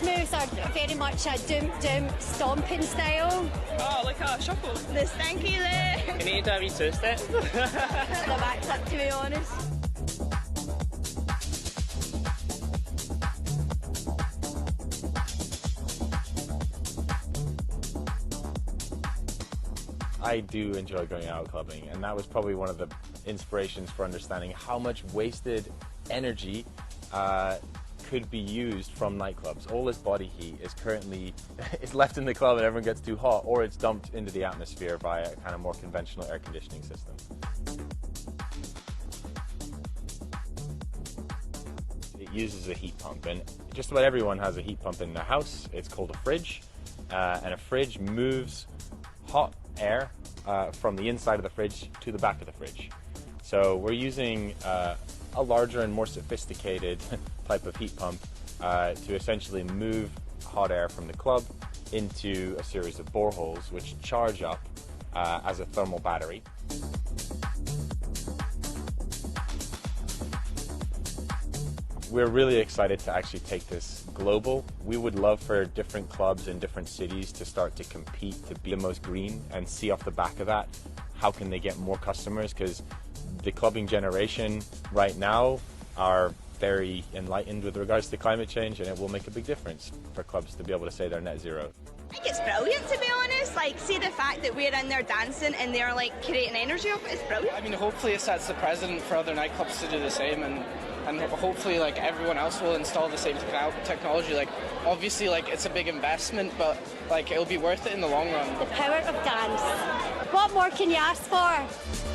dance moves are very much a doom doom stomping style. Oh, like a shuffle. The stanky leg. You need to have your two step. the backflip, to be honest. I do enjoy going out clubbing, and that was probably one of the inspirations for understanding how much wasted energy uh, could be used from nightclubs. All this body heat is currently is left in the club and everyone gets too hot, or it's dumped into the atmosphere via a kind of more conventional air conditioning system. It uses a heat pump, and just about everyone has a heat pump in their house. It's called a fridge, uh, and a fridge moves hot air uh, from the inside of the fridge to the back of the fridge. So we're using uh, a larger and more sophisticated type of heat pump uh, to essentially move hot air from the club into a series of boreholes which charge up uh, as a thermal battery. We're really excited to actually take this global. We would love for different clubs in different cities to start to compete to be the most green and see off the back of that how can they get more customers because the clubbing generation right now are very enlightened with regards to climate change and it will make a big difference for clubs to be able to say they're net zero. I think it's brilliant to be honest. Like, see the fact that we're in there dancing and they're like creating energy off. It's brilliant. I mean, hopefully it sets the precedent for other nightclubs to do the same, and and hopefully like everyone else will install the same technology. Like, obviously, like it's a big investment, but like it'll be worth it in the long run. The power of dance. What more can you ask for?